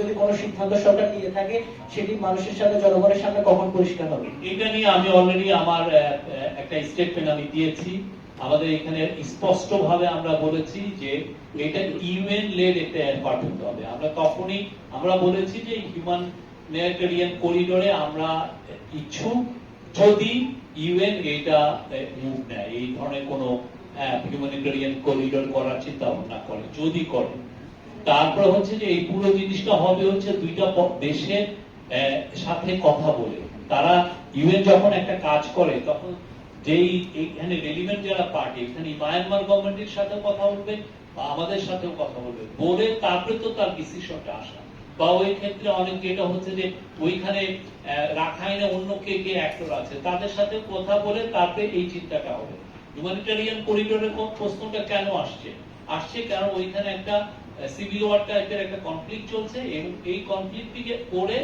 যদি সিদ্ধান্ত সরকার নিয়ে থাকে, সেটি মানুষের সাথে, জনগণের সামনে কখন পরিষ্কার হবে? এটা নিয়ে আমি অলরেডি আমার একটা স্টেটমেন্ট আমি দিয়েছি। আমাদের এখানে আমরা বলেছি যে এটা ইউএন লেড এফার্ট হতে হবে। আমরা তখনই, আমরা বলেছি যে হিউম্যান করিডোরে আমরা যদি ইউএন এটা মুভ নেয়। এই ধরনের কোনো হিউম্যানিটেরিয়ান করিডোর করার চিন্তা ভাবনা করে। যদি করে তারপর হচ্ছে যে এই পুরো জিনিসটা হবে হচ্ছে দুইটা দেশের সাথে কথা বলে। তারা ইউএন যখন একটা কাজ করে, তখন যেই এখানে রেলিভেন্ট যারা পার্টি, এখানে মায়ানমার গভর্নমেন্টের সাথে কথা বলবে বা আমাদের সাথেও কথা বলবে। বলে তারপরে তো তার ডিসিশনটা আসা। বা ওই ক্ষেত্রে অনেক যেটা হচ্ছে যে ওইখানে রাখাইনে অন্য কে কে অ্যাক্টর আছে, তাদের সাথে কথা বলে তারপরে এই চিন্তাটা হবে। হিউম্যানিটেরিয়ান করিডোরের প্রশ্নটা কেন আসছে? আসছে কারণ ওইখানে একটা সিভিল ওয়ার টাইপের একটা কনফ্লিক্ট চলছে এবং এই কনফ্লিক্টটিকে করে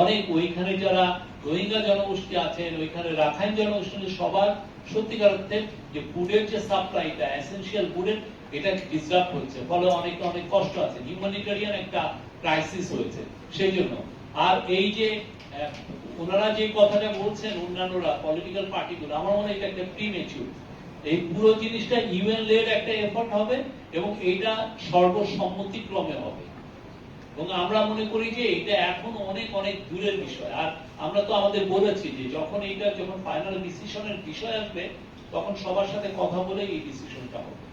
অনেক ওইখানে যারা রোহিঙ্গা জনগোষ্ঠী আছেন, ওইখানে রাখাইন জনগোষ্ঠী সবার সত্যিকার অর্থে যে ফুডের যে সাপ্লাইটা এসেনশিয়াল ফুডের এটা ডিস্টার্ব হচ্ছে ফলে অনেক অনেক কষ্ট আছে। হিউম্যানিটেরিয়ান একটা ক্রাইসিস হয়েছে সেই জন্য। আর এই যে ওনারা যে কথাটা বলছেন অন্যান্যরা পলিটিক্যাল পার্টিগুলো আমার মনে হয় এটা একটা প্রিমেচিউর এই পুরো জিনিসটা ইউএন লেড একটা এফোর্ট হবে এবং এইটা সর্বসম্মতিক্রমে হবে। এবং আমরা মনে করি যে এটা এখন অনেক অনেক দূরের বিষয়। আর আমরা তো আমাদের বলেছি যে যখন এইটা যখন ফাইনাল ডিসিশনের বিষয় আসবে তখন সবার সাথে কথা বলে এই ডিসিশনটা হবে।